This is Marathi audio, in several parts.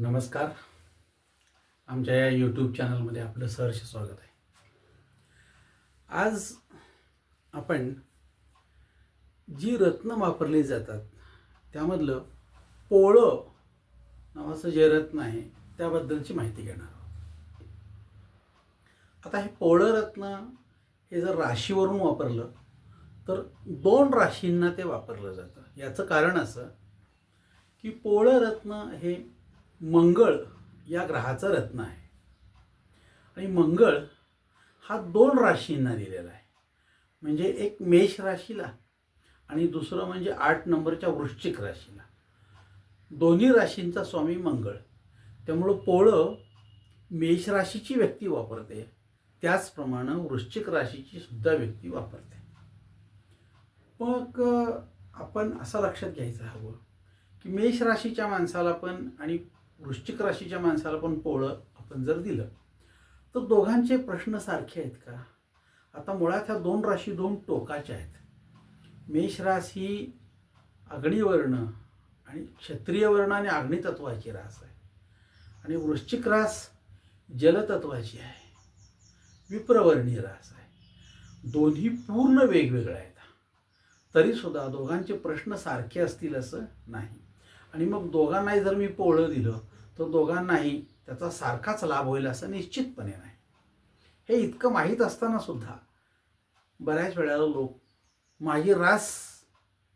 नमस्कार. आमच्या या यूट्यूब चॅनलमध्ये आपलं सहर्ष स्वागत आहे. आज आपण जी रत्न वापरली जातात त्यामधलं पोळं नावाचं जे रत्न आहे त्याबद्दलची माहिती घेणार आहोत. आता हे पोळं रत्न हे जर राशीवरून वापरलं तर दोन राशींना ते वापरलं जातं. याचं कारण असं की पोळं रत्न हे मंगळ या ग्रहाचं रत्न आहे. आणि मंगळ हा दोन राशींना दिलेला आहे. म्हणजे एक मेष राशीला आणि दुसरं म्हणजे आठ नंबरच्या वृश्चिक राशीला. दोन्ही राशींचा स्वामी मंगळ. त्यामुळं पोळं मेष राशीची व्यक्ती वापरते. त्याचप्रमाणे वृश्चिक राशीची सुद्धा व्यक्ती वापरते. मग आपण असं लक्षात घ्यायचं हवं की मेष राशीच्या माणसाला पण आणि वृश्चिक राशीच्या माणसाला पण पोळं आपण जर दिलं तर दोघांचे प्रश्न सारखे आहेत का? आता मुळात ह्या दोन राशी दोन टोकाच्या आहेत. मेष ही अग्निवर्ण आणि क्षत्रिय वर्ण आणि अग्नितत्वाची रास आहे. आणि वृश्चिक रास जलतत्वाची आहे. विप्रवर्णीय रास आहे. दोन्ही पूर्ण वेगवेगळ्या आहेत. तरीसुद्धा दोघांचे प्रश्न सारखे असतील असं नाही. आणि मग दोघांनाही जर मी पोळं दिलं तो दोघांनाही त्याचा सारखाच लाभ होईल असं निश्चितपणे नाही. हे इतकं माहीत असताना सुद्धा बऱ्याच वेळेला लोक माझी रास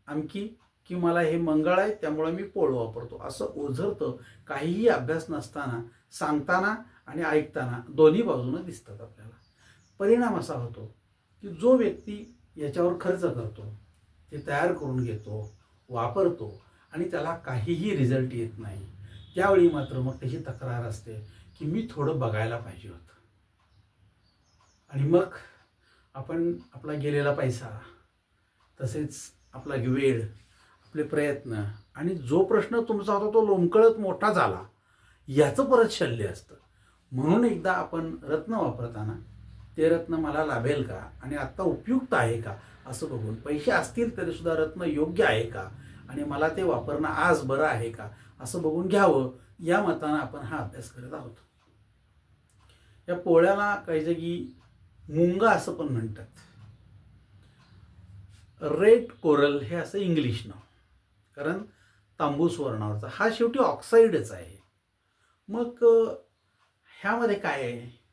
आमकी की मला हे मंगळ आहे त्यामुळे मी पोळं वापरतो. असं ओझरतं काहीही अभ्यास नसताना सांगताना आणि ऐकताना दोन्ही बाजूनं दिसतात आपल्याला. परिणाम असा होतो की जो व्यक्ती याच्यावर खर्च करतो ते तयार करून घेतो वापरतो आणि त्याला काहीही रिझल्ट येत नाही. त्यावेळी मात्र मग त्याची तक्रार असते की मी थोडं बघायला पाहिजे होतं. आणि मग आपण आपला गेलेला पैसा तसेच आपला वेळ आपले प्रयत्न आणि जो प्रश्न तुमचा होता तो लोंबकळत मोठा झाला याचं परत शल्य असतं. म्हणून एकदा आपण रत्न वापरताना ते रत्न मला लाभेल का? आणि आत्ता उपयुक्त आहे का? असं बघून पैसे असतील तरीसुद्धा रत्न योग्य आहे का? आणि मला ते वापरणं आज बरं आहे का? असं बघून घ्यावं. या मतानं आपण हा अभ्यास करत आहोत. या पोळ्याला काही जागी मुंगा असं पण म्हणतात. रेड कोरल हे असं इंग्लिश नाव. कारण तांबूस वर्णावरचा हा शेवटी ऑक्साईडच आहे. मग ह्यामध्ये काय आहे?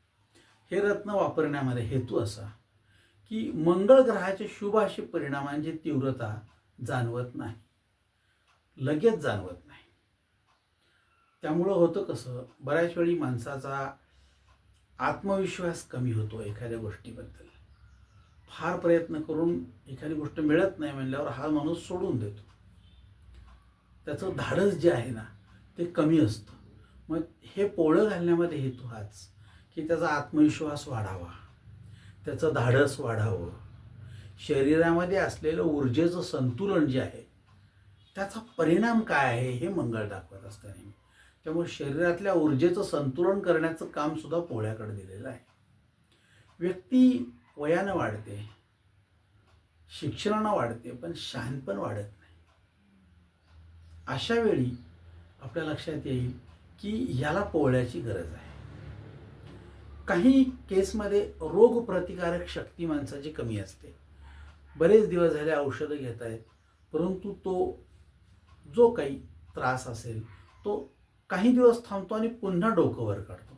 हे रत्न वापरण्यामध्ये हेतू असा की मंगळ ग्रहाच्या शुभ अशी परिणामांची तीव्रता जाणवत नाही. लगेच जाणवत नाही. त्यामुळं होतं कसं बऱ्याच वेळी माणसाचा आत्मविश्वास कमी होतो एखाद्या गोष्टीबद्दल. फार प्रयत्न करून एखादी गोष्ट मिळत नाही म्हणल्यावर हा माणूस सोडून देतो. त्याचं धाडस जे आहे ना ते कमी असतं. मग हे पोळं घालण्यामध्ये हेतू हाच की त्याचा आत्मविश्वास वाढावा. त्याचं धाडस वाढावं. शरीरामध्ये असलेलं ऊर्जेचं संतुलन जे आहे त्याचा परिणाम काय आहे हे मंगळ दाखवत असतं नेहमी त्यामुळे शरीरातल्या ऊर्जेचं संतुलन करण्याचं काम सुद्धा पोळ्याकडे दिलेलं आहे. व्यक्ती वयानं वाढते शिक्षणानं वाढते पण शहाणपण वाढत नाही. अशा वेळी आपल्या लक्षात येईल की याला पोळ्याची गरज आहे. काही केसमध्ये रोगप्रतिकारक शक्ती माणसाची कमी असते. बरेच दिवस झाले औषधं घेत आहेत परंतु तो जो काही त्रास असेल तो काही दिवस थांबतो आणि पुन्हा डोकं वर काढतो.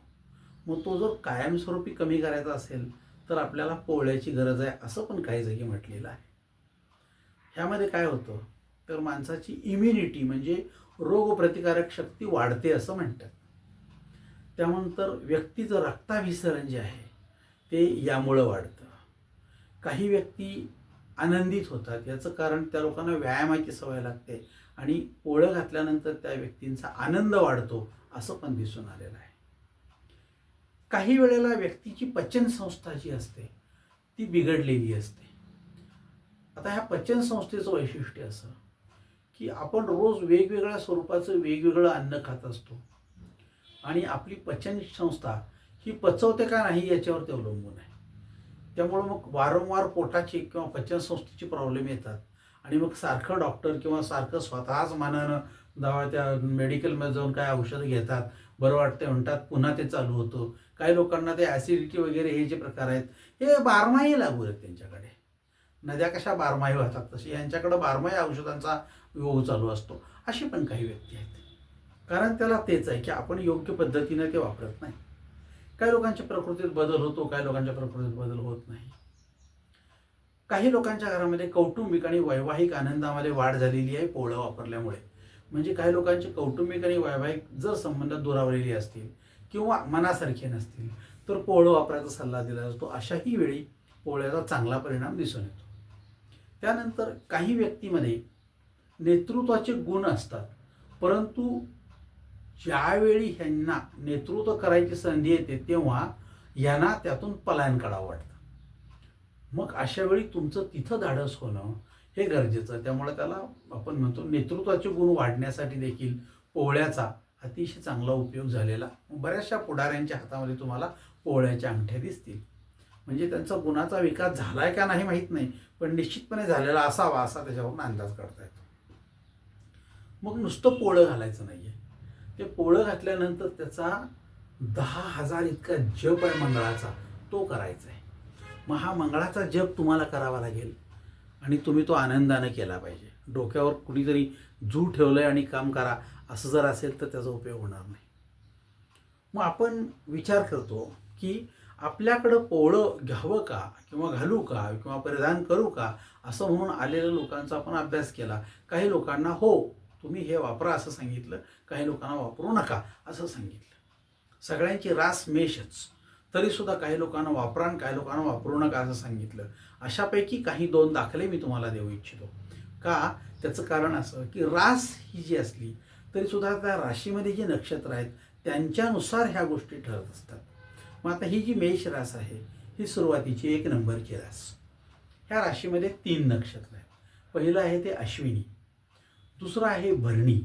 मग तो जर कायमस्वरूपी कमी करायचा असेल तर आपल्याला पोळ्याची गरज आहे असं पण काही जागी म्हटलेलं आहे. ह्यामध्ये काय होतं? तर माणसाची इम्युनिटी म्हणजे रोगप्रतिकारक शक्ती वाढते असं म्हणतात. त्यानंतर व्यक्तीचं रक्ताभिसरण जे आहे ते यामुळं वाढतं. काही व्यक्ती आनंदित होतात. याचं कारण त्या लोकांना व्यायामाची सवय लागते. आणि पोळं घातल्यानंतर त्या व्यक्तींचा आनंद वाढतो असं पण दिसून आलेलं आहे. काही वेळेला व्यक्तीची पचन संस्था जी असते ती बिघडलेली असते. आता ह्या पचन संस्थेचं वैशिष्ट्य असं की आपण रोज वेगवेगळ्या स्वरूपाचं वेगवेगळं अन्न खात असतो. आणि आपली पचन संस्था ही पचवते का नाही याच्यावर ते अवलंबून आहे. त्यामुळं मग वारंवार पोटाची किंवा पचनसंस्थेची प्रॉब्लेम येतात. आणि मग सारखं डॉक्टर किंवा सारखं स्वतःच मानानं दवा त्या मेडिकलमध्ये जाऊन काय औषधं घेतात बरं वाटते म्हणतात पुन्हा ते चालू होतं. काही लोकांना ते ॲसिडिटी वगैरे हे जे प्रकार आहेत हे बारमाही लागू आहेत त्यांच्याकडे. नद्या कशा बारमाही वाहतात तशी यांच्याकडं बारमाही औषधांचा योग चालू असतो. अशी पण काही व्यक्ती आहेत. कारण त्याला तेच आहे की आपण योग्य पद्धतीने ते वापरत नाही. काही लोकांच्या प्रकृतीत बदल होतो काही लोकांच्या प्रकृतीत बदल होत नाही. काही लोकांच्या घरामध्ये कौटुंबिक आणि वैवाहिक आनंदामध्ये वाढ झालेली आहे पोळं वापरल्यामुळे. म्हणजे काही लोकांचे कौटुंबिक आणि वैवाहिक जर संबंध दुरावलेली असतील किंवा मनासारखे नसतील तर पोळं वापरायचा सल्ला दिला जातो. अशाही वेळी पोळ्याचा चांगला परिणाम दिसून येतो. त्यानंतर काही व्यक्तीमध्ये नेतृत्वाचे गुण असतात. परंतु ज्यावेळी ह्यांना नेतृत्व करायची संधी येते तेव्हा यांना त्यातून पलायन काढावं वाटतं. मग अशा वेळी तुमचं तिथं धाडस होणं हे गरजेचं त्यामुळे त्याला आपण म्हणतो नेतृत्वाचे गुण वाढण्यासाठी देखील पोहळ्याचा अतिशय चांगला उपयोग झालेला. बऱ्याचशा पुढाऱ्यांच्या हातामध्ये तुम्हाला पोहळ्याच्या अंगठ्या दिसतील. म्हणजे त्यांचा गुणाचा विकास झालाय का नाही माहीत नाही पण निश्चितपणे झालेला असावा असा त्याच्यावरून अंदाज काढता येतो. मग नुसतं पोळं घालायचं नाही आहे ते पोळं घातल्यानंतर त्याचा दहा हजार इतका जप आहे मंडळाचा तो करायचा आहे. मग हा मंगळाचा जप तुम्हाला करावा लागेल. आणि तुम्ही तो आनंदाने केला पाहिजे. डोक्यावर कुणीतरी जू ठेवलं आहे आणि काम करा असं जर असेल तर त्याचा उपयोग होणार नाही. मग आपण विचार करतो की आपल्याकडं पोळं घ्यावं का किंवा घालू का किंवा परिधान करू का असं म्हणून आलेल्या लोकांचा आपण अभ्यास केला. काही लोकांना हो तुम्ही हे वापरा असं सांगितलं. काही लोकांना वापरू नका असं सांगितलं. सगळ्यांची रास मेषच. तरीसुद्धा काही लोकांना वापरा आणि काही लोकांना वापरू नका असं सांगितलं. अशापैकी काही दोन दाखले मी तुम्हाला देऊ इच्छितो. का? त्याचं कारण असं की रास ही जी असली तरीसुद्धा त्या राशीमध्ये जी नक्षत्र आहेत त्यांच्यानुसार ह्या गोष्टी ठरत असतात. मग आता ही जी मेष रास आहे ही सुरुवातीची एक नंबरची रास. ह्या राशीमध्ये तीन नक्षत्र आहेत. पहिलं आहे ते अश्विनी दुसरं आहे भरणी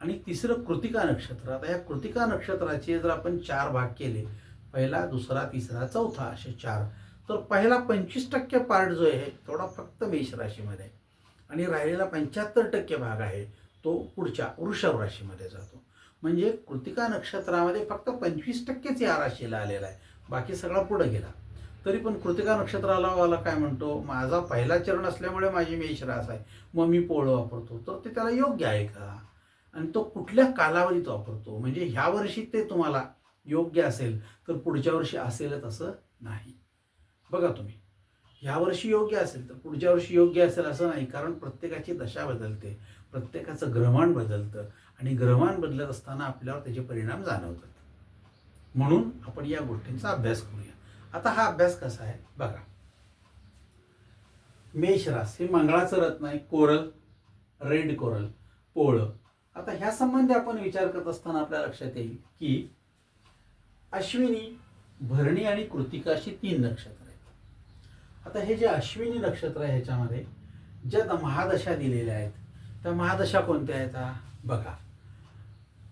आणि तिसरं कृतिका नक्षत्र. आता या कृतिका नक्षत्राचे जर आपण चार भाग केले पहिला दुसरा तिसरा चौथा असे चार. तर पहिला पंचवीस टक्के पार्ट जो आहे तेवढा फक्त मेष राशीमध्ये आहे. आणि राहिलेला पंच्याहत्तर टक्के भाग आहे तो पुढच्या वृषभ राशीमध्ये जातो. म्हणजे कृतिका नक्षत्रामध्ये फक्त पंचवीस टक्केच या राशीला आलेला आहे. बाकी सगळा पुढं गेला. तरी पण कृतिका नक्षत्राला वाला काय म्हणतो? माझा पहिला चरण असल्यामुळे माझी मेष रास आहे. मग मी पोळं वापरतो. तर ते त्याला योग्य आहे का? आणि तो कुठल्या कालावधीत वापरतो? म्हणजे ह्या वर्षी ते तुम्हाला योग्य असेल तर पुढच्या वर्षी असेलच असं नाही. बघा तुम्ही ह्या वर्षी योग्य असेल तर पुढच्या वर्षी योग्य असेल असं नाही कारण प्रत्येकाची दशा बदलते प्रत्येकाचं ग्रहण बदलतं आणि ग्रहण बदलत असताना आपल्यावर त्याचे परिणाम जाणवतात. म्हणून आपण या गोष्टींचा अभ्यास करूया. आता हा अभ्यास कसा आहे? बघा. मेष रास हे मंगळाचं रत्न आहे कोरल रेड कोरल पोळं. आता ह्या संबंधी आपण विचार करत असताना आपल्या लक्षात येईल की अश्विनी भरणी आणि कृतिका अशी तीन नक्षत्र आहेत. आता हे जे अश्विनी नक्षत्र आहे ह्याच्यामध्ये ज्या महादशा दिलेल्या आहेत त्या महादशा कोणत्या आहेत? बघा.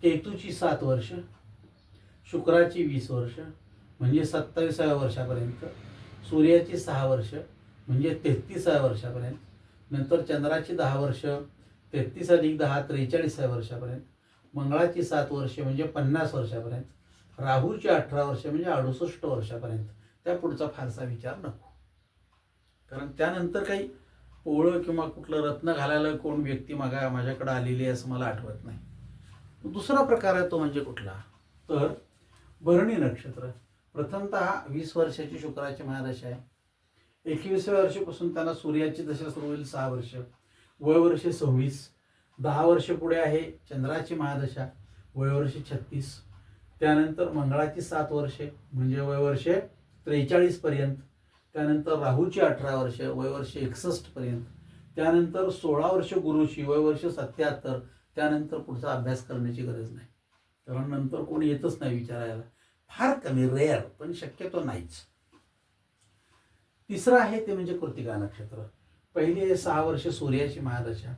केतूची सात वर्ष शुक्राची वीस वर्ष म्हणजे सत्तावीसाव्या वर्षापर्यंत सूर्याची सहा वर्ष म्हणजे तेहतीसाव्या वर्षापर्यंत नंतर चंद्राची दहा वर्ष तेहतीस अधिक दहा त्रेचाळीसाव्या वर्षापर्यंत मंगळाची सात वर्ष म्हणजे पन्नास वर्षापर्यंत राहूची अठरा वर्ष म्हणजे अडुसष्ट वर्षापर्यंत. त्या पुढचा फारसा विचार नको. कारण त्यानंतर काही पोळं किंवा कुठलं रत्न घालायला कोण व्यक्ती मागा माझ्याकडे आलेली आहे असं मला आठवत नाही. दुसरा प्रकार आहे तो म्हणजे कुठला? तर भरणी नक्षत्र. प्रथमतः वीस वर्षाची शुक्राची महादशा आहे. एकविसाव्या वर्षापासून त्यांना सूर्याची दशा सुरू होईल सहा वर्ष. वयवर्ष सव्वीस. दहा वर्ष पुढे आहे चंद्राची महादशा. वय छत्तीस. त्यानंतर मंगळाची सात वर्षे म्हणजे वयवर्षे त्रेचाळीस पर्यंत त्यानंतर राहूची अठरा वर्ष वयवर्ष एकसष्ट पर्यंत त्यानंतर सोळा वर्ष गुरुची वयवर्ष सत्याहत्तर त्यानंतर पुढचा अभ्यास करण्याची गरज नाही. कारण नंतर कोणी येतच नाही विचारायला. फार कमी रेअर पण शक्यतो नाहीच. तिसरं आहे ते म्हणजे कृतिका नक्षत्र. पहिली आहे सहा वर्ष सूर्याची महादशा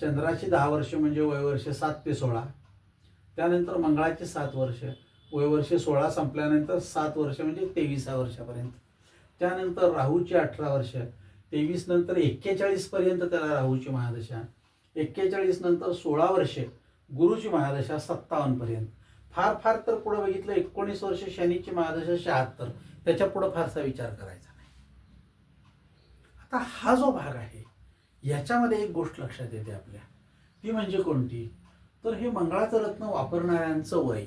चंद्राची दहा वर्ष म्हणजे वयवर्ष सात ते सोळा त्यानंतर मंगळाचे सात वर्ष वयवर्ष सोळा संपल्यानंतर सात वर्ष म्हणजे तेविसा वर्षापर्यंत. त्यानंतर राहूची अठरा वर्ष तेवीस नंतर एक्केचाळीस पर्यंत त्याला राहूची महादशा एक्केचाळीस नंतर सोळा वर्षे गुरुची महादशा सत्तावन्न पर्यंत. फार फार तर पुढं बघितलं एकोणीस वर्ष शनीची महादशा शहात्तर. त्याच्या पुढं फारसा विचार करायचा नाही. आता हा जो भाग आहे याच्यामध्ये एक गोष्ट लक्षात येते आपल्या. ती म्हणजे कोणती? तर हे मंगळाचं रत्न वापरणाऱ्यांचं वय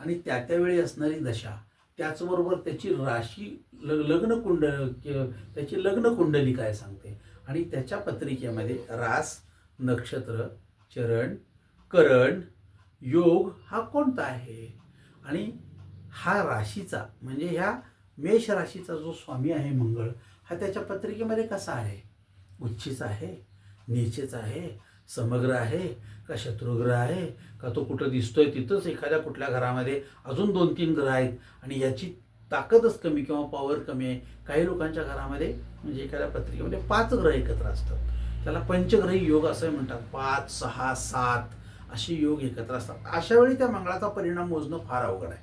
आणि त्या त्यावेळी असणारी दशा त्याचबरोबर त्याची राशी ल लग्न कुंड त्याची लग्न कुंडली काय सांगते? आणि त्याच्या पत्रिकेमध्ये रास नक्षत्र चरण करण योग हा कोणता आहे? आणि हा राशीचा म्हणजे ह्या मेष राशीचा जो स्वामी आहे मंगळ हा त्याच्या पत्रिकेमध्ये कसा आहे? उच्चीचा आहे नीचेचा आहे समग्र आहे का शत्रुग्रह आहे का तो कुठं दिसतोय तिथंच एखाद्या कुठल्या घरामध्ये अजून दोन तीन ग्रह आहेत आणि याची ताकदच कमी किंवा पॉवर कमी आहे. काही लोकांच्या घरामध्ये म्हणजे एखाद्या पत्रिकेमध्ये पाच ग्रह एकत्र असतात. त्याला पंचग्रही योग असं म्हणतात. पाच सहा सात असे योग एकत्र असतात. अशा वेळी त्या मंगळाचा परिणाम मोजणं फार अवघड आहे.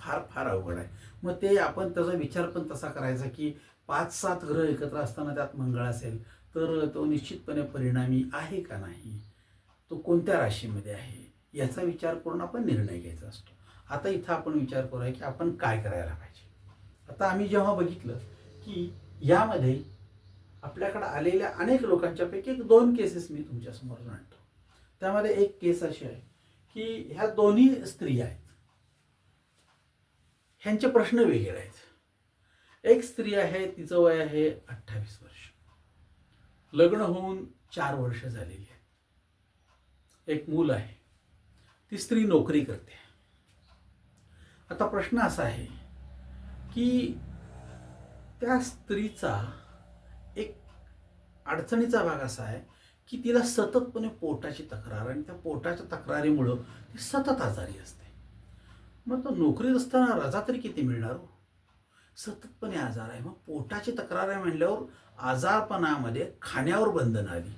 फार फार अवघड आहे. मग ते आपण त्याचा विचार पण तसा करायचा की पाच सात ग्रह एकत्र असताना त्यात मंगळ असेल तर तो निश्चितपणे परिणामी आहे का नाही? तो कोणत्या राशीमध्ये आहे? याचा विचार करून आपण निर्णय घ्यायचा असतो. आता इथं आपण विचार करूया की आपण काय करायला पाहिजे? आता आम्ही जेव्हा बघितलं की यामध्ये आपल्याकडे आलेल्या अनेक लोकांच्यापैकी एक दोन केसेस मी तुमच्यासमोर आणतो. त्यामध्ये एक केस अशी आहे की ह्या दोन्ही स्त्रिया आहेत. ह्यांचे प्रश्न वेगळे आहेत. एक स्त्री आहे तिचं वय आहे अठ्ठावीस वर्ष. लग्न होऊन चार वर्ष झालेली आहे. एक मूल आहे. ती स्त्री नोकरी करते. आता प्रश्न असा आहे की त्या स्त्रीचा एक अडचणीचा भाग असा आहे की तिला सततपणे पोटाची तक्रार आणि त्या पोटाच्या तक्रारीमुळं ती सतत आजारी असते. मग तो नोकरीत असताना रजा तरी किती मिळणार हो? सततपणे आजार आहे. मग पोटाची तक्रार आहे म्हणल्यावर आजारपणामध्ये खाण्यावर बंधन आली.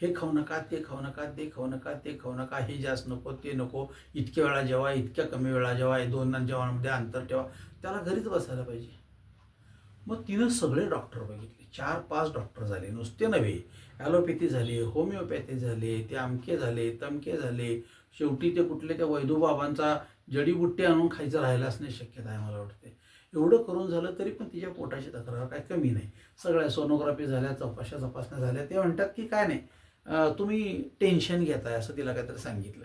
हे खाऊ नका ते खाऊ नका ते खाऊ नका ते खाऊ नका हे जास्त नको ते नको. इतक्या वेळा जेवा इतक्या कमी वेळा जेवा हे दोन जेवणामध्ये अंतर ठेवा. त्याला घरीच बसायला पाहिजे. मग तिनं सगळे डॉक्टर बघितले. चार पाच डॉक्टर झाले. नुसते नव्हे. ॲलोपॅथी झाली होमिओपॅथी झाले ते अमके झाले तमके झाले. शेवटी ते कुठले त्या वैदूबाबांचा जडीबुट्टी आणून खायचं राहिलाच नाही शक्यता आहे मला वाटते एवढं करून झालं तरी पण तिच्या पोटाची तक्रार काय कमी नाही. सगळ्या सोनोग्राफी झाल्या चौपाशा तपासण्या झाल्या. ते म्हणतात की काय नाही तुम्ही टेन्शन घेताय असं तिला काहीतरी सांगितलं.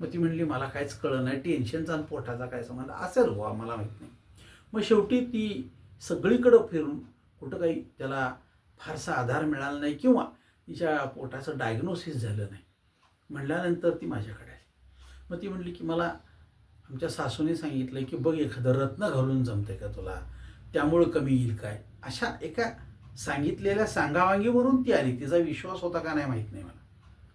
मग ती म्हणली मला काहीच कळलं नाही. टेन्शनचा आणि पोटाचा काय संबंध? असेल बुवा मला माहीत नाही. मग शेवटी ती सगळीकडं फिरून कुठं काही त्याला फारसा आधार मिळाला नाही किंवा तिच्या पोटाचं डायग्नोसिस झालं नाही. म्हणल्यानंतर ती माझ्याकडे आली. मग ती म्हणली की मला आमच्या सासूने सांगितलं की बघ एखादं रत्न घालून जमते का तुला? त्यामुळं कमी येईल काय? अशा एका सांगितलेल्या सांगावांगीवरून ती आली. तिचा विश्वास होता का नाही माहीत नाही मला.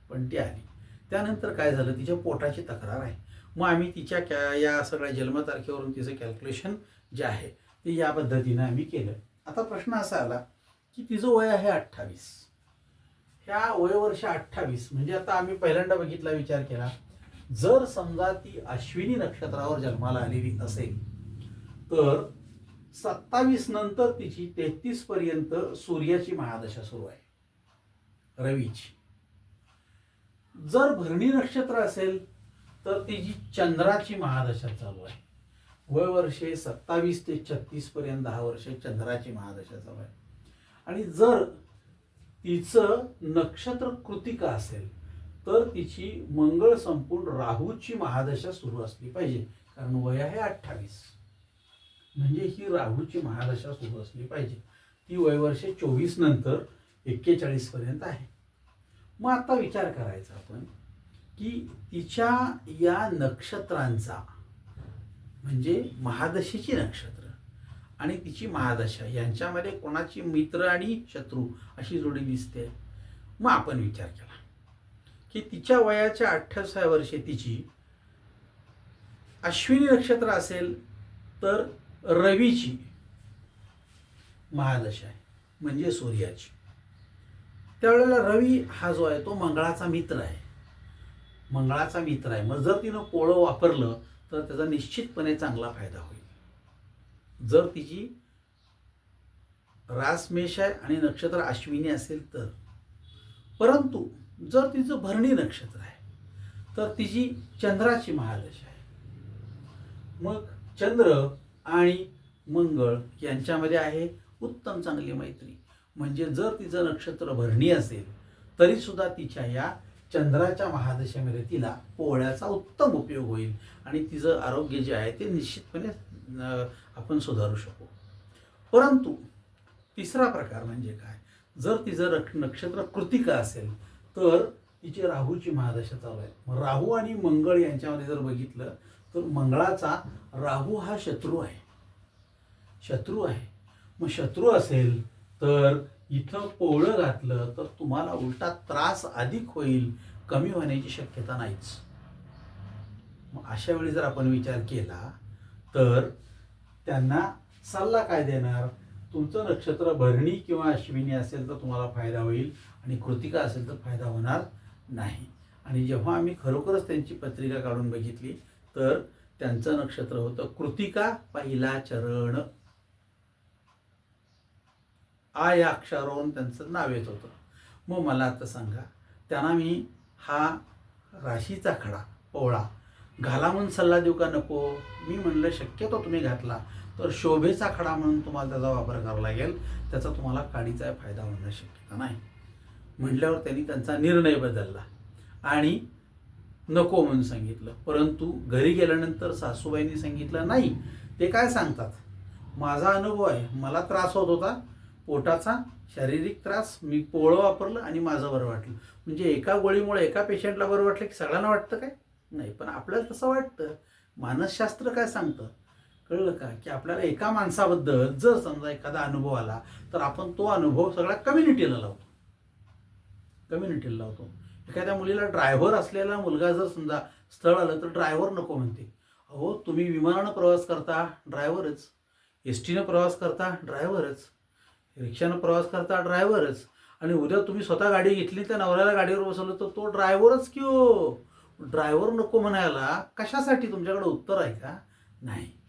पण ती आली. त्यानंतर काय झालं? तिच्या पोटाची तक्रार आहे. मग आम्ही तिच्या कॅ या सगळ्या जन्मतारखेवरून तिचं कॅल्क्युलेशन जे आहे ते या पद्धतीनं आम्ही केलं. आता प्रश्न असा आला की तिचं वय आहे अठ्ठावीस. ह्या वयवर्ष अठ्ठावीस. म्हणजे आता आम्ही पहिल्यांदा बघितला विचार केला. जर समजा ती अश्विनी नक्षत्रावर जन्माला आलेली असेल तर सत्तावीस नंतर तिची तेहतीस पर्यंत सूर्याची महादशा सुरू आहे. रवीची. जर भरणी नक्षत्र असेल तर तिची चंद्राची महादशा चालू आहे. वय वर्षे सत्तावीस ते छत्तीस पर्यंत दहा वर्षे चंद्राची महादशा चालू आहे. आणि जर तिचं नक्षत्र कृतिका असेल तर तिची मंगळ संपून राहूची महादशा सुरू असली पाहिजे. कारण वय आहे अठ्ठावीस. म्हणजे ही राहूची महादशा सुरू असली पाहिजे. ती वयवर्षे चोवीस नंतर एक्केचाळीस पर्यंत आहे. मग आता विचार करायचा आपण की तिच्या या नक्षत्रांचा म्हणजे महादशेची नक्षत्र आणि तिची महादशा यांच्यामध्ये कोणाची मित्र आणि शत्रू अशी जोडी दिसते? मग आपण विचार केला. की तिच्या वयाच्या अठ्ठावीसाव्या वर्षी तिची अश्विनी नक्षत्र असेल तर रवीची महादशा आहे म्हणजे सूर्याची. त्यावेळेला रवी हा जो आहे तो मंगळाचा मित्र आहे. मंगळाचा मित्र आहे. मग जर तिनं पोळं वापरलं तर त्याचा निश्चितपणे चांगला फायदा होईल. जर तिची रासमेष आहे आणि नक्षत्र अश्विनी असेल तर. परंतु जर तिचं भरणी नक्षत्र आहे तर तिची चंद्राची महादशा आहे. मग चंद्र आणि मंगळ यांच्यामध्ये आहे उत्तम चांगली मैत्री. म्हणजे जर तिचं नक्षत्र भरणी असेल तरीसुद्धा तिच्या या चंद्राच्या महादशेमध्ये तिला पोळ्याचा उत्तम उपयोग होईल आणि तिचं आरोग्य जे आहे ते निश्चितपणे आपण सुधारू शकू. परंतु तिसरा प्रकार म्हणजे काय? जर तिचं नक्षत्र कृतिका असेल तर तिची राहूची महादशा चालू आहे. मग राहू आणि मंगळ यांच्यामध्ये जर बघितलं तर मंगळाचा राहू हा शत्रू आहे. शत्रू आहे. मग शत्रू असेल तर इथं पोळं घातलं तर तुम्हाला उलटा त्रास अधिक होईल कमी होण्याची शक्यता नाहीच. मग अशा वेळी जर आपण विचार केला तर त्यांना सल्ला काय देणार? तुमचं नक्षत्र भरणी किंवा अश्विनी असेल तर तुम्हाला फायदा होईल आणि कृतिका असेल तर फायदा होणार नाही. आणि जेव्हा आम्ही खरोखरच त्यांची पत्रिका काढून बघितली तर त्यांचं नक्षत्र होतं कृतिका पहिला चरण. आ या अक्षरावरून त्यांचं नाव येत होतं. मग मला आता सांगा त्यांना मी हा राशीचा खडा पोळा घाला म्हणून सल्ला देऊ का नको? मी म्हणलं शक्यतो तुम्ही घातला. तर शोभेचा खडा म्हणून तुम्हाला त्याचा वापर करावा लागेल. त्याचा तुम्हाला काडीचा फायदा होण्याची शक्यता नाही. म्हटल्यावर त्यांनी त्यांचा निर्णय बदलला. आणि नको म्हणून सांगितलं. परंतु घरी गेल्यानंतर सासूबाईंनी सांगितलं नाही ते काय सांगतात? माझा अनुभव आहे. मला त्रास होत होता. पोटाचा शारीरिक त्रास. मी पोळं वापरलं आणि माझं बरं वाटलं. म्हणजे एका गोळीमुळे एका पेशंटला बरं वाटलं की सगळ्यांना वाटतं काय? नाही पण आपल्याला तसं वाटतं. मानसशास्त्र काय सांगतं? कळलं का की आपल्याला एका माणसाबद्दल जर समजा एखादा अनुभव आला तर आपण तो अनुभव सगळ्या कम्युनिटीला लावतो. कम्युनिटीला लावतो. एखाद्या मुलीला ड्रायव्हर असलेला मुलगा जर समजा स्थळ आलं तर ड्रायव्हर नको म्हणते. अहो तुम्ही विमानानं प्रवास करता ड्रायव्हरच एस टीनं प्रवास करता ड्रायव्हरच रिक्षानं प्रवास करता ड्रायव्हरच आणि उद्या तुम्ही स्वतः गाडी घेतली त्या नवऱ्याला गाडीवर बसवलं तर तो ड्रायव्हरच की हो? ड्रायव्हर नको म्हणायला कशासाठी तुमच्याकडे उत्तर आहे का? नाही.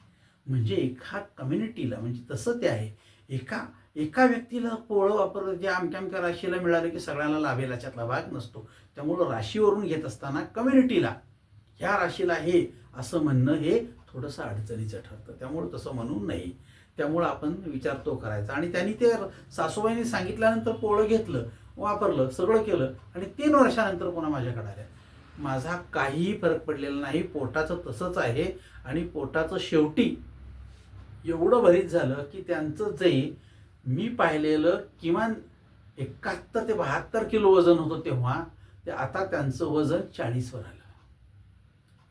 म्हणजे एका कम्युनिटीला म्हणजे तसं ते आहे. एका एका व्यक्तीला पोळं वापरलं जे आमक्या अमक्या राशीला मिळालं की सगळ्यांना लाभेल याच्यातला भाग नसतो. त्यामुळं राशीवरून घेत असताना कम्युनिटीला ह्या राशीला हे असं म्हणणं हे थोडंसं अडचणीचं ठरतं. त्यामुळं तसं म्हणू नये त्यामुळं आपण विचार तो करायचा. आणि त्यांनी ते सासूबाईंनी सांगितल्यानंतर पोळं घेतलं वापरलं सगळं केलं आणि तीन वर्षानंतर पुन्हा माझ्याकडे आल्या. माझा काहीही फरक पडलेला नाही. पोटाचं तसंच आहे आणि पोटाचं शेवटी एवढं भरीत झालं की त्यांचं जे मी पाहिलेलं किमान एकाहत्तर ते बहात्तर किलो वजन होतं तेव्हा ते आता त्यांचं वजन चाळीसवर आलं.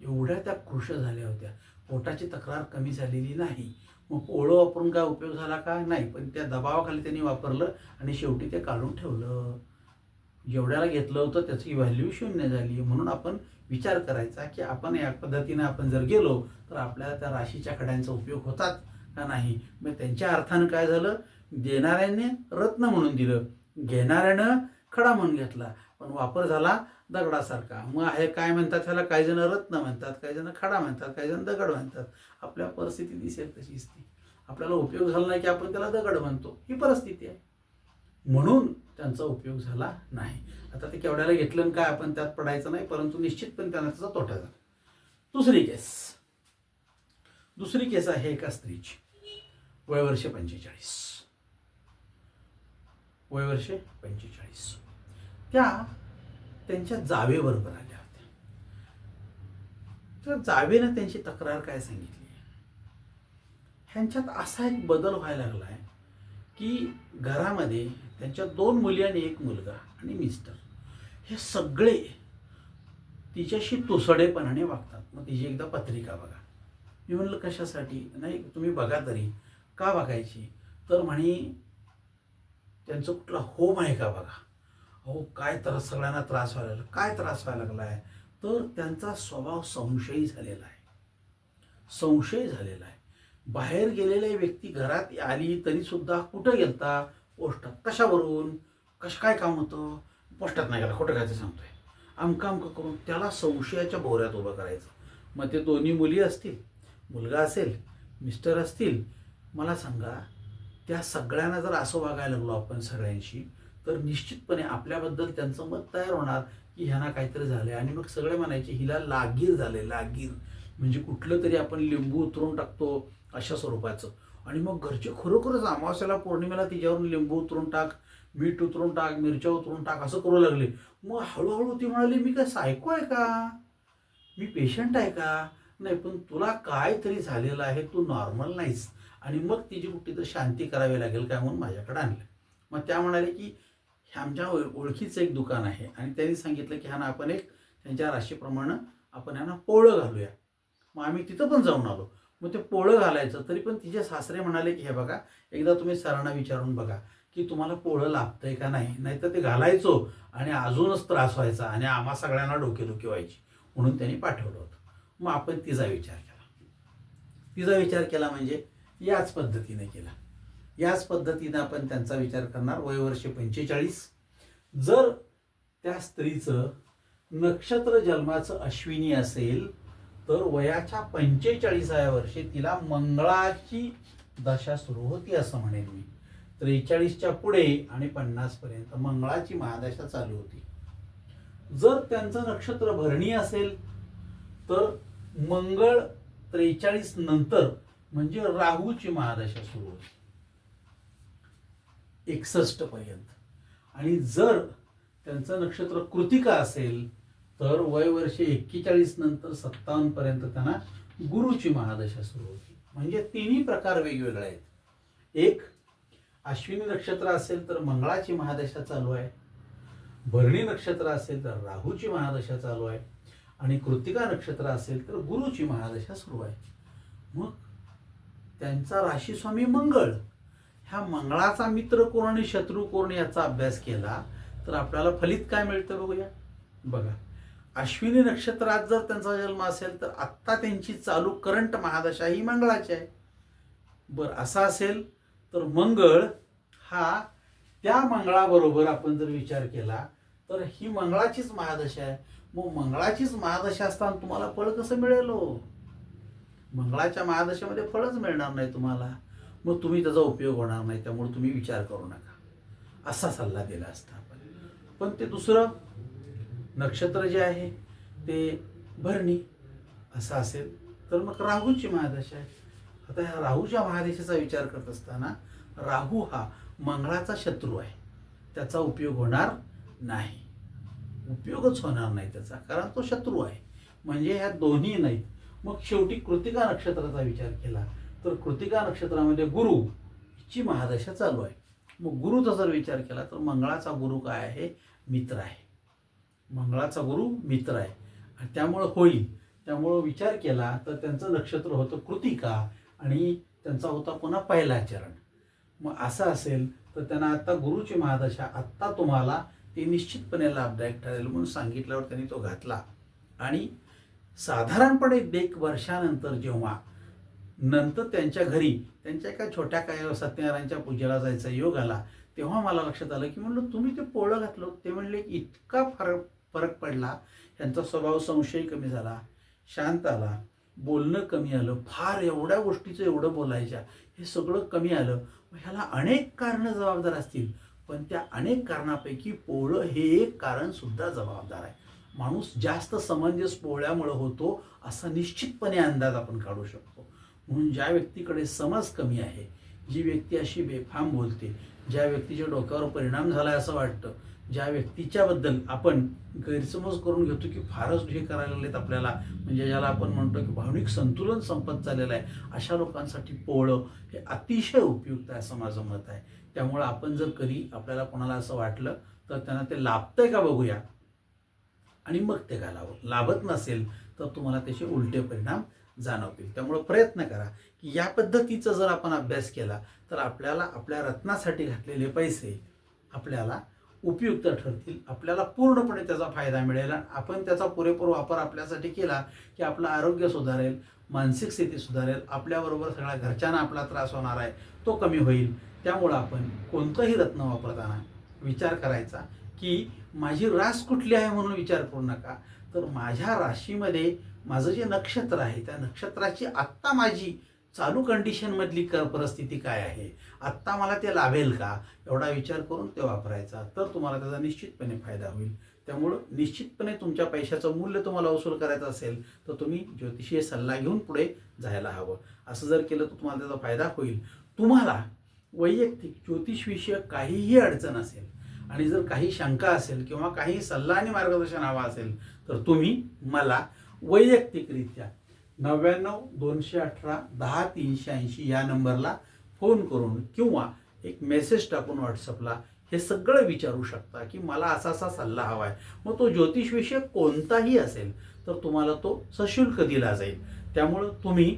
एवढ्या त्या खुश झाल्या होत्या. पोटाची तक्रार कमी झालेली नाही. मग पोळं वापरून काय उपयोग झाला का? नाही. पण त्या दबावाखाली त्यांनी वापरलं आणि शेवटी ते काढून ठेवलं. जेवढ्याला घेतलं होतं त्याची व्हॅल्यू शून्य झाली. म्हणून आपण विचार करायचा की आपण या पद्धतीने आपण जर गेलो तर आपल्याला त्या राशीच्या खड्यांचा उपयोग होतात. का नाही? मग त्यांच्या अर्थानं काय झालं? देणाऱ्याने रत्न म्हणून दिलं. घेणाऱ्यानं खडा म्हणून घेतला. पण वापर झाला दगडासारखा. मग हे काय म्हणतात त्याला काही जण रत्न म्हणतात काही जण खडा म्हणतात काही जण दगड म्हणतात. आपल्या परिस्थिती दिसेल तशीच ती आपल्याला उपयोग झाला नाही की आपण त्याला दगड म्हणतो. ही परिस्थिती आहे. म्हणून त्यांचा उपयोग झाला नाही. आता ते केवढ्याला घेतलं काय आपण त्यात पडायचं नाही परंतु निश्चितपणे त्यांना त्याचा तोटा झाला. दुसरी केस दुसरी केस आहे एका स्त्रीची. वयवर्ष पंचेचाळीस. वयवर्ष पंचेचाळीस. त्या त्यांच्या जावेबरोबर आल्या होत्या. तर जावेनं त्यांची तक्रार काय सांगितली? ह्यांच्यात असा एक बदल व्हायला लागला आहे की घरामध्ये त्यांच्या दोन मुली आणि एक मुलगा आणि मिस्टर हे सगळे तिच्याशी तुसडेपणाने वागतात. मग तिची एकदा पत्रिका बघा. मी म्हणलं कशासाठी? नाही तुम्ही बघा तरी. का बघायची? तर म्हणे त्यांचं कुठला होम आहे का बघा? अहो काय त्रास सगळ्यांना त्रास व्हायला लागला. काय त्रास व्हायला लागला आहे तर त्यांचा स्वभाव संशयी झालेला आहे. संशय झालेला आहे. बाहेर गेलेली व्यक्ती घरात आली तरी सुद्धा कुठं गेलता? पोस्टात कशावरून? कश काय काम होतं? पोस्टात नाही गेला. खोटं खायचं सांगतोय. अमकं अमकं करून त्याला संशयाच्या भोवऱ्यात उभं करायचं. मग ते दोन्ही मुली असतील मुलगा असेल मिस्टर असतील मला सांगा त्या सगळ्यांना जर असं वागायला लागलो आपण सगळ्यांशी तर निश्चितपणे आपल्याबद्दल त्यांचं मत तयार होणार की ह्यांना काहीतरी झालंय. आणि मग सगळे म्हणायचे हिला लागीर झाले लागीर. म्हणजे कुठलं तरी आपण लिंबू उतरून टाकतो अशा स्वरूपाचं. आणि मग घरचे खरोखरच अमावस्याला पौर्णिमेला तिच्यावरून लिंबू उतरून टाक मीठ उतरून टाक मिरच्या उतरून टाक असं करू लागले. मग हळूहळू ती म्हणाली मी काय सायको आहे का? मी पेशंट आहे का? नाही पण तुला काय तरी झालेलं आहे तू नॉर्मल नाहीस. आणि मग तिची कुठली तर शांती करावी लागेल काय म्हणून माझ्याकडे आणलं. मग त्या म्हणाले की हे आमच्या ओळ- ओळखीचं एक दुकान आहे. आणि त्यांनी सांगितलं की ह्यानं आपण एक त्यांच्या राशीप्रमाणे आपण ह्यांना पोळं घालूया. मग आम्ही तिथं पण जाऊन आलो. मग ते पोळं घालायचं तरी पण तिचे सासरे म्हणाले की हे बघा एकदा तुम्ही सरांना विचारून बघा की तुम्हाला पोळं लागतंय का नाही? नाहीतर ते घालायचो आणि अजूनच त्रास व्हायचा आणि आम्हा सगळ्यांना डोकेदुखी व्हायची म्हणून त्यांनी पाठवलं होतं. मग आपण तिचा विचार केला. तिचा विचार केला म्हणजे याच पद्धतीने केला. याच पद्धतीने आपण त्यांचा विचार करणार. वय वर्ष पंचेचाळीस. जर त्या स्त्रीचं नक्षत्र जन्माचं अश्विनी असेल तर वयाच्या पंचेचाळीसाव्या वर्षी तिला मंगळाची दशा सुरू होती असं म्हणेन मी. त्रेचाळीसच्या पुढे आणि पन्नासपर्यंत मंगळाची महादशा चालू होती. जर त्यांचं नक्षत्र भरणी असेल तर मंगळ त्रेचाळीस नंतर म्हणजे राहूची महादशा सुरू होती. एकसष्ट पर्यंत. आणि जर त्यांचं नक्षत्र कृतिका असेल तर वय वर्ष एक्केचाळीस नंतर सत्तावन्न पर्यंत त्यांना गुरुची महादशा सुरू होती. म्हणजे तिन्ही प्रकार वेगवेगळे आहेत. एक अश्विनी नक्षत्र असेल तर मंगळाची महादशा चालू आहे. भरणी नक्षत्र असेल तर राहूची महादशा चालू आहे. आणि कृतिका नक्षत्र असेल तर गुरुची महादशा सुरू आहे. मग त्यांचा राशीस्वामी मंगळ. ह्या मंगळाचा मित्र कोण आणि शत्रू कोण याचा अभ्यास केला तर आपल्याला फलित काय मिळतं बघूया. बघा अश्विनी नक्षत्रात जर त्यांचा जन्म असेल तर आत्ता त्यांची चालू करंट महादशा ही मंगळाची आहे. बरं असा असेल तर मंगळ हा त्या मंगळाबरोबर आपण जर विचार केला तर ही मंगळाचीच महादशा आहे. मग मंगळाचीच महादशा असताना तुम्हाला फळ कसं मिळेल हो? मंगळाच्या महादशेमध्ये फळच मिळणार नाही तुम्हाला. मग तुम्ही त्याचा उपयोग होणार नाही त्यामुळे तुम्ही विचार करू नका. असा सल्ला दिला असता आपण. पण ते दुसरं नक्षत्र जे आहे ते भरणी असं असेल तर मग राहूची महादशा आहे. आता ह्या राहूच्या महादशेचा विचार करत असताना राहू हा मंगळाचा शत्रू आहे. त्याचा उपयोग होणार नाही. उपयोगच होणार नाही त्याचा कारण तो शत्रू आहे. म्हणजे ह्या दोन्ही नाहीत. मग शेवटी कृतिका नक्षत्राचा विचार केला. तर कृतिका नक्षत्रामध्ये गुरु ची महादशा चालू आहे. मग गुरुचा जर विचार केला तर मंगळाचा गुरु काय आहे? मित्र आहे. मंगळाचा गुरु मित्र आहे. आणि त्यामुळं होईल. त्यामुळं विचार केला तर त्यांचं नक्षत्र होतं कृतिका आणि त्यांचा होता पुन्हा पहिला चरण. मग असं असेल तर त्यांना आत्ता गुरुची महादशा आत्ता तुम्हाला ते निश्चितपणे लाभदायक ठरेल म्हणून सांगितल्यावर त्यांनी तो घातला. आणि साधारणपणे एक वर्षानंतर जेव्हा नंतर त्यांच्या घरी त्यांच्या एका छोट्या काय सत्यनारायणच्या पूजेला जायचा योग आला तेव्हा मला लक्षात आलं की म्हणलं तुम्ही ते पोळं घातलं. ते म्हणले इतका फरक फरक पडला. यांचा स्वभाव संशय कमी झाला शांत आला बोलणं कमी आलं फार एवढ्या गोष्टीचं एवढं बोलायच्या हे सगळं कमी आलं. ह्याला अनेक कारणं जबाबदार असतील पण त्या अनेक कारणापैकी पोळं हे एक कारण सुद्धा जबाबदार आहे. माणूस जास्त समंजस पोळ्यामुळे होतो असा निश्चितपणे अंदाज आपण काढू शकतो. म्हणून ज्या व्यक्तीकडे समज कमी आहे जी व्यक्ती अशी बेफाम बोलते ज्या व्यक्तीच्या डोक्यावर परिणाम झालाय असं वाटतं ज्या व्यक्तीच्याबद्दल आपण गैरसमज करून घेतो की फारच हे करायला लागलेत आपल्याला म्हणजे ज्याला आपण म्हणतो की भावनिक संतुलन संपत चाललेलं आहे अशा लोकांसाठी पोळं हे अतिशय उपयुक्त आहे असं माझं मत आहे. त्यामुळं आपण जर कधी आपल्याला कोणाला असं वाटलं तर त्यांना ते लाभतंय का बघूया? आणि मग ते घालावं. लाभत नसेल तर तुम्हाला त्याचे उलटे परिणाम जाणवतील. त्यामुळं प्रयत्न करा की या पद्धतीचा जर आपण अभ्यास केला तर आपल्याला आपल्या रत्नासाठी घातलेले पैसे आपल्याला उपयुक्त ठरतील. आपल्याला पूर्णपणे त्याचा फायदा मिळेल आणि आपण त्याचा पुरेपूर वापर आपल्यासाठी केला की आपलं आरोग्य सुधारेल मानसिक स्थिती सुधारेल आपल्याबरोबर सगळ्या घरच्यांना आपला त्रास होणार आहे तो कमी होईल. त्यामुळं आपण कोणतंही रत्न वापरताना विचार करायचा की माझी रास कुठली आहे म्हणून विचार करू नका. तर माझ्या राशीमध्ये माझं जे नक्षत्र आहे त्या नक्षत्राची आत्ता माझी चालू कंडिशनमधली क परिस्थिती काय आहे? आत्ता मला ते लाभेल का? एवढा विचार करून ते वापरायचा. तर तुम्हाला त्याचा निश्चितपणे फायदा होईल. त्यामुळं निश्चितपणे तुमच्या पैशाचं मूल्य तुम्हाला वसूल करायचं असेल तर तुम्ही ज्योतिषीय सल्ला घेऊन पुढे जायला हवं. असं जर केलं तर तुम्हाला त्याचा फायदा होईल. तुम्हाला वैयक्तिक ज्योतिषविषयक काहीही अडचण असेल आणि जर काही शंका असेल किंवा काही सल्ला आणि मार्गदर्शन हवा असेल तर तुम्ही मला वैयक्तिकरित्या नव्याण्णव दोनशे अठरा दहा तीनशे ऐंशी या नंबरला फोन करून किंवा एक मेसेज टाकून व्हॉट्सअपला हे सगळं विचारू शकता की मला असा असा सल्ला हवा आहे. मग तो ज्योतिषविषयक कोणताही असेल तर तुम्हाला तो सशुल्क दिला जाईल. त्यामुळं तुम्ही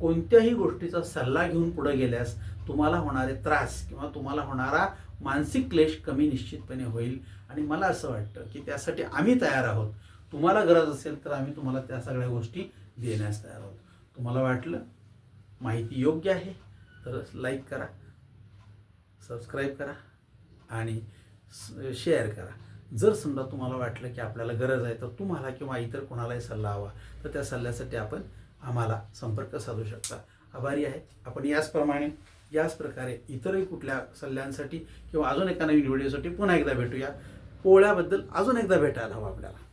कोणत्याही गोष्टीचा सल्ला घेऊन पुढे गेल्यास तुम्हाला होणारे त्रास किंवा तुम्हाला होणारा मानसिक क्लेश कमी निश्चितपणे होईल. आणि मला असं वाटतं की त्यासाठी आम्ही तयार आहोत. तुम्हाला गरज असेल तर आम्ही तुम्हाला त्या सगळ्या गोष्टी देण्यास तयार आहोत. तुम्हाला वाटलं? माहिती योग्य आहे? तर लाईक करा सबस्क्राईब करा आणि शेअर करा. जर समजा तुम्हाला वाटलं की आपल्याला गरज आहे तर तुम्हाला किंवा इतर कोणालाही सल्ला हवा तर त्या सल्ल्यासाठी आपण आम्हाला संपर्क साधू शकता. आभारी आहे. आपण याचप्रमाणे याच प्रकारे इतरही कुठल्या सल्ल्यांसाठी किंवा अजून एका नवीन व्हिडिओसाठी पुन्हा एकदा भेटूया. पोळ्याबद्दल अजून एकदा भेटायला हवं आपल्याला.